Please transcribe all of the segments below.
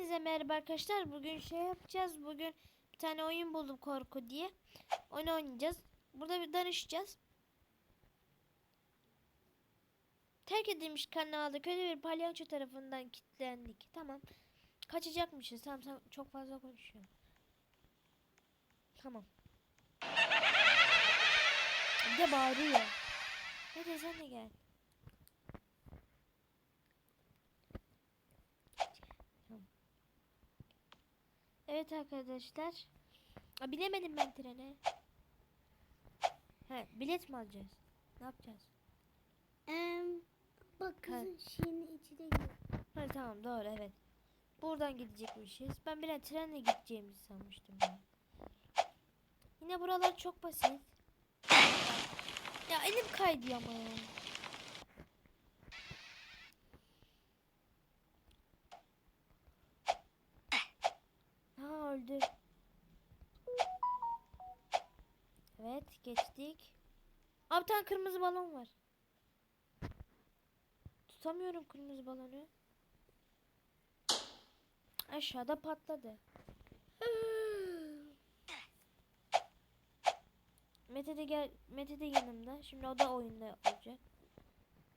Hepinize merhaba arkadaşlar. Bugün şey yapacağız. Bugün bir tane oyun buldum korku diye. Onu oynayacağız. Burada bir danışacağız. Terk edilmiş kanalda kötü bir palyaço tarafından kilitlendik. Tamam. Kaçacakmışız. Tamam sen çok fazla konuşuyorsun. Tamam. Bir de bağırıyor. Hadi sen de gel. Evet arkadaşlar. Aa, binemedim ben trene. He, bilet mi alacağız? Ne yapacağız? Em, bak kızın şeyinin içine gir. Ha, tamam doğru evet. Buradan gidecekmişiz. Ben bir de trenle gideceğimizi sanmıştım ya. Yine buralar çok basit. Ya elim kaydı ama ya. Ha öldü. Evet geçtik. Abi tane kırmızı balon var. Tutamıyorum kırmızı balonu. Aşağıda patladı. Mete de gel Mete de yanımda. Şimdi o da oyunda olacak.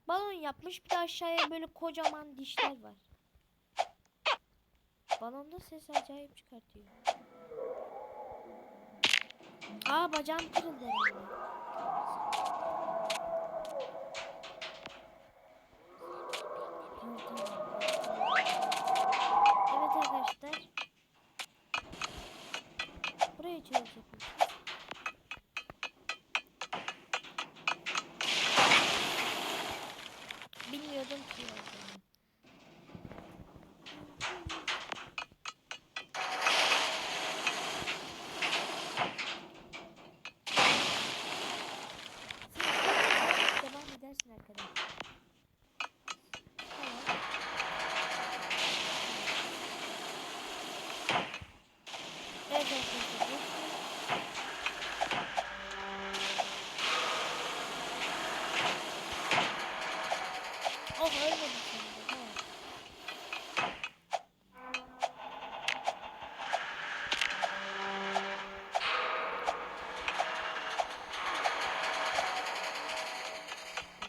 Balon yapmış bir de aşağıya böyle kocaman dişler var. Balonda ses acayip çıkartıyor. Aa bacağım kırıldı herhalde. Tamam, tamam. Evet arkadaşlar. Burayı çözecekmişiz. Bilmiyordum ki olduğunu. Sen devam edersin arkadaşlar. Tamam. Evet arkadaşlar. Oh ölmedim şimdi. Tamam.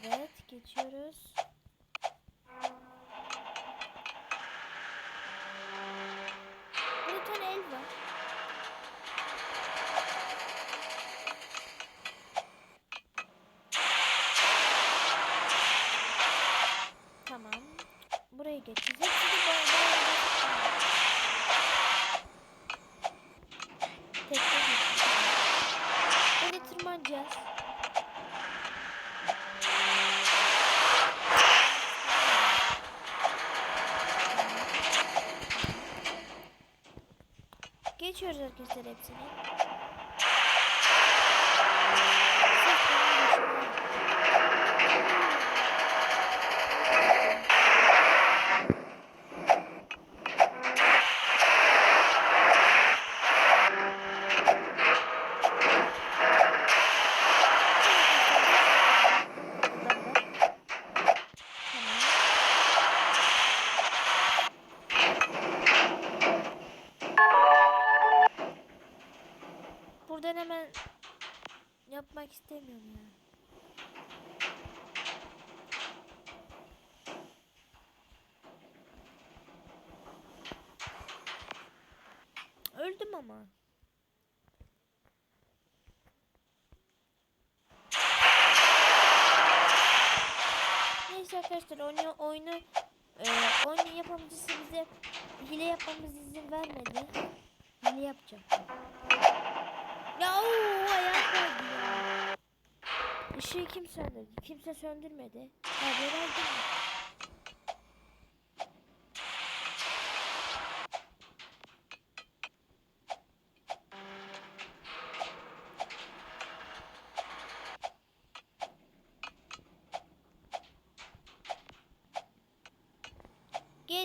Evet geçiyoruz. Burada bir tane el var. Tamam. Buraya geçeceğiz. Şimdi böyle böyle Tekne geçeceğiz. Böyle tırmanacağız. Geçiyoruz arkadaşlar hepsini. Sırf benim başıma. Buradan hemen yapmak istemiyorum ya. Öldüm ama. Neyse arkadaşlar oyunu oyunu e, oyunun yapımcısı bize hile yapmamız izin vermedi. Hile yapacağım. Ya ooo ayak kaydı ya. Işığı kim söndürdü? Kimse söndürmedi. Haber aldın?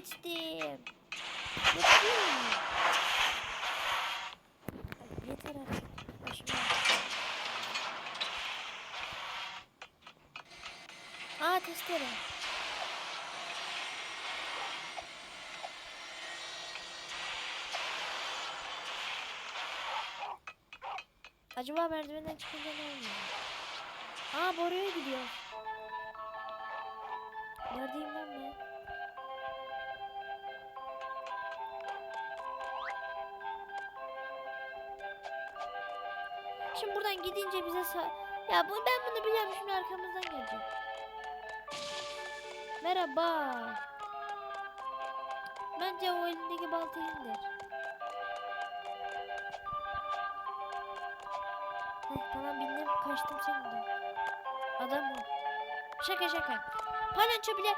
geçtim. Bakayım. Yeter artık. Başıma. Aa testere. Acaba merdivenden çıkınca ne oluyor? Aa boruya gidiyor. Neredeyim ben? Gidince bize sa- ya bu ben bunu biliyorum şimdi arkamızdan gelecek. Merhaba. Bence o elindeki baltayı indir. Heh, tamam bindim kaçtım seninle. Adam o. Şaka şaka. Palyaço bile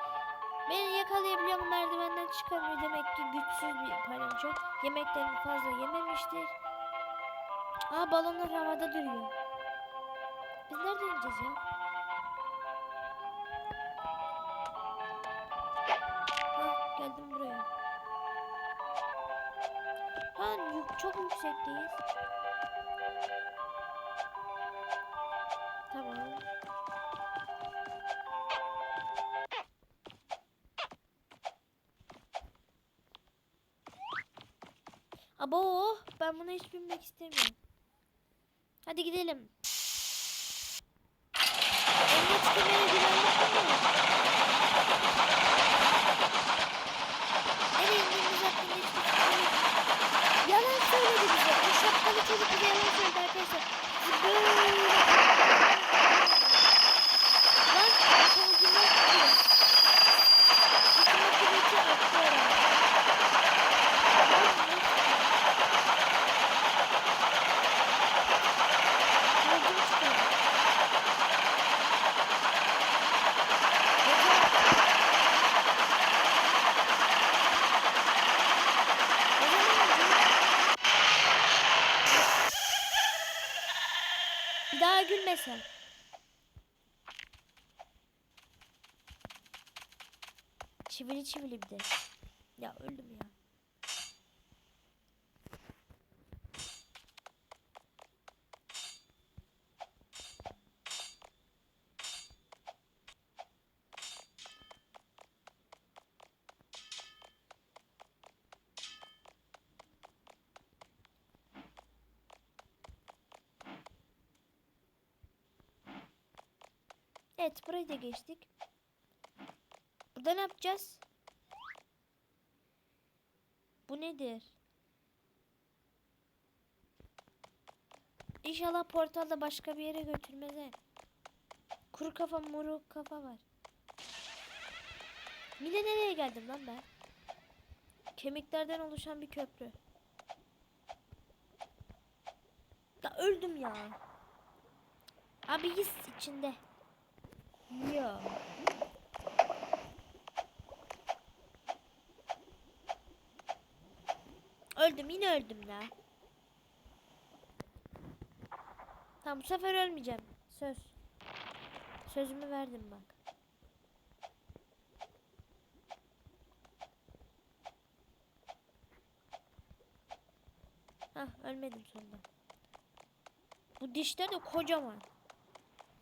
beni yakalayabiliyor ama merdivenden çıkamıyor. Demek ki güçsüz bir palyaço. Yemeklerini fazla yememiştir. Aa balonlar havada duruyor. Biz nereden ineceğiz ya? Hah geldim buraya. Ha çok yüksekteyiz. Tamam. Abo ben buna hiç binmek istemiyorum. Hadi gidelim. Emre çıkmaya Çivili de. Ya öldüm ya. Evet burayı da geçtik. Burada ne yapacağız? Nedir? İnşallah portalda başka bir yere götürmez he. Kuru kafa muru kafa var. Mine nereye geldim lan ben? Kemiklerden oluşan bir köprü. Ya öldüm ya. Abi his içinde. Ya. Öldüm yine öldüm ya. Tamam bu sefer ölmeyeceğim. Söz. Sözümü verdim bak. Hah ölmedim sonunda. Bu dişler de kocaman.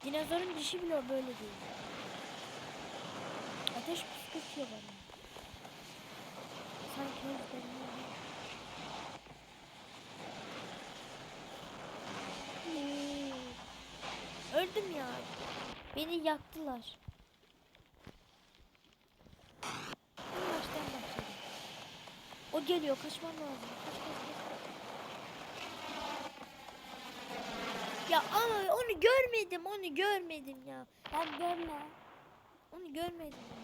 Dinozorun dişi bile böyle değil. Ateş püskürtüyor bana. Sanki özlerim Öldüm ya. Beni yaktılar. O geliyor. Kaçmam lazım. Kaç kaç. kaç. Ya ama onu görmedim. Onu görmedim ya. Ben görme. Onu görmedim. ya.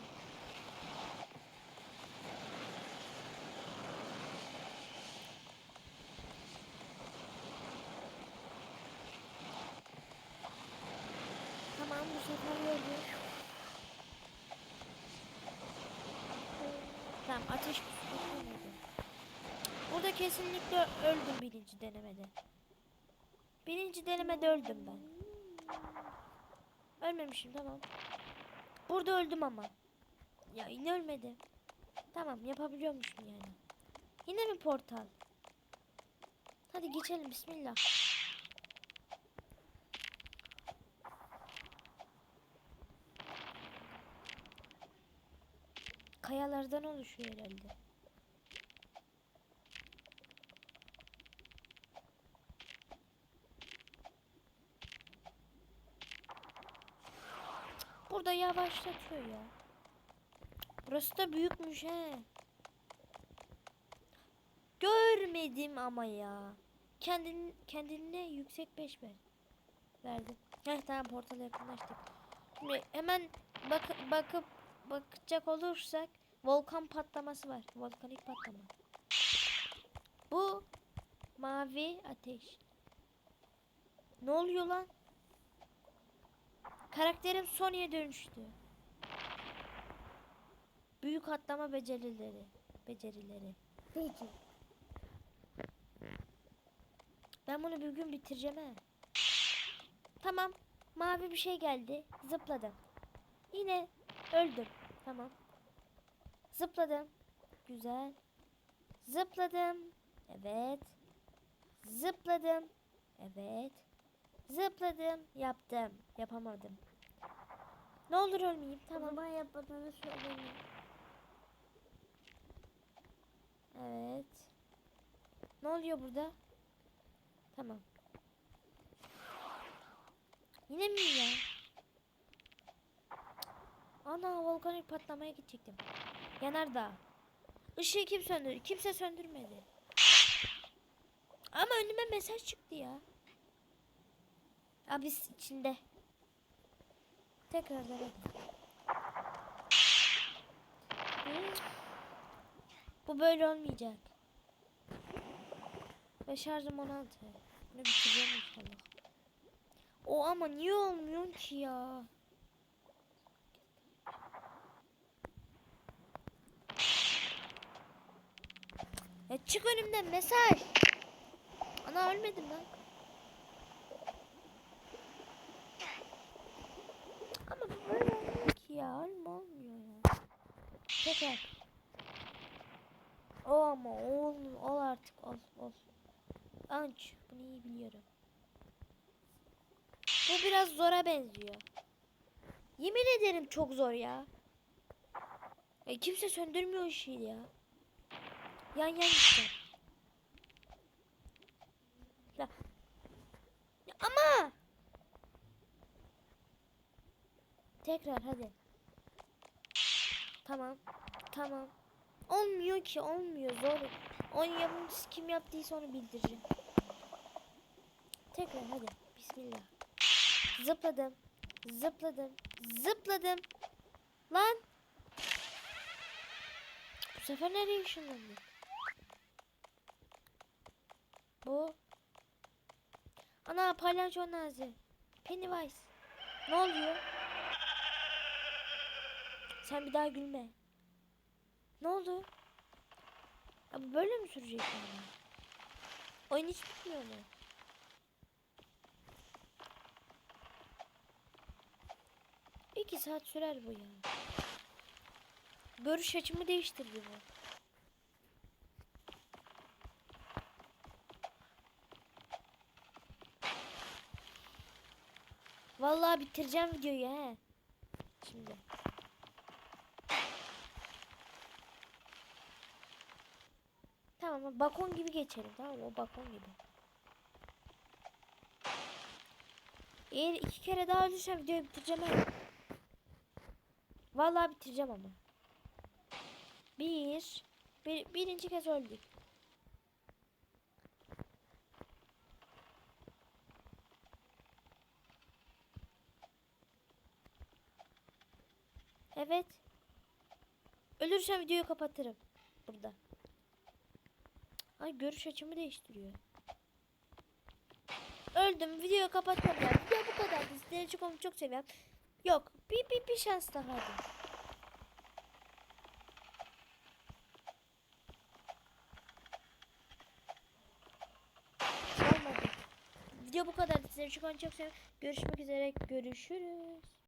Tamam bu sefer gördüm. Tamam ateş püskürtmedi. Burada kesinlikle öldüm birinci denemede. Birinci denemede öldüm ben. Ölmemişim tamam. Burada öldüm ama. Ya yine ölmedim. Tamam yapabiliyormuşum yani. Yine mi portal? Hadi geçelim bismillah. kayalardan oluşuyor herhalde. Burada yavaşlatıyor ya. Burası da büyükmüş he. Görmedim ama ya. Kendin, kendine yüksek 5 ver. Verdim. Heh tamam portala yakınlaştık. Şimdi hemen bak, bakıp bakacak olursak volkan patlaması var. Volkanik patlama. Bu mavi ateş. Ne oluyor lan? Karakterim Sony'e dönüştü. Büyük atlama becerileri. Becerileri. Peki. Ben bunu bir gün bitireceğim he. Tamam. Mavi bir şey geldi. Zıpladım. Yine öldüm. Tamam. Zıpladım. Güzel. Zıpladım. Evet. Zıpladım. Evet. Zıpladım. Yaptım. Yapamadım. Ne olur ölmeyeyim. Tamam. Zaman yapmadığını söyleyeyim. Evet. Ne oluyor burada? Tamam. Yine mi ya? Ana volkanik patlamaya gidecektim. Yanardağ. Işığı kim söndürdü? Kimse söndürmedi. Ama önüme mesaj çıktı ya. Abis içinde. Tekrar. Hı? Bu böyle olmayacak. Ve şarjım 16. Bunu bitireceğim inşallah. O ama niye olmuyor ki ya? Çık önümden mesaj. Ana ölmedim lan. Ama bu böyle olmuyor ki ya. Ölme olmuyor ya. Tekrar. O ama ol, ol artık ol ol. Anç bunu iyi biliyorum. Bu biraz zora benziyor. Yemin ederim çok zor ya. ya kimse söndürmüyor ışığı ya. Yan yan gideceğim. Ya. ya ama. Tekrar hadi. Tamam. Tamam. Olmuyor ki olmuyor zor. Onun yapımcısı kim yaptıysa onu bildireceğim. Tekrar hadi. Bismillah. Zıpladım. Zıpladım. Zıpladım. Lan. Bu sefer nereye ışınlandı? Bu. Ana palyaço nazi. Pennywise. Ne oluyor? Sen bir daha gülme. Ne oldu? Ya bu böyle mi sürecek yani? Oyun hiç bitmiyor mu? İki saat sürer bu ya. Görüş açımı değiştirdi bu. Vallahi bitireceğim videoyu he. Şimdi. Tamam bakon gibi geçelim tamam? O bakon gibi. Eğer iki kere daha ölürsem videoyu bitireceğim ha. Vallahi bitireceğim ama. Bir, bir birinci kez öldük. Evet. Ölürsem videoyu kapatırım. Burada. Ay görüş açımı değiştiriyor. Öldüm. Videoyu kapatıyorum ya. Video bu kadar. Sizleri çok çok seviyorum. Yok. Bir, bir, bir şans daha hadi. Video bu kadar. Sizleri çok çok seviyorum. Görüşmek üzere. Görüşürüz.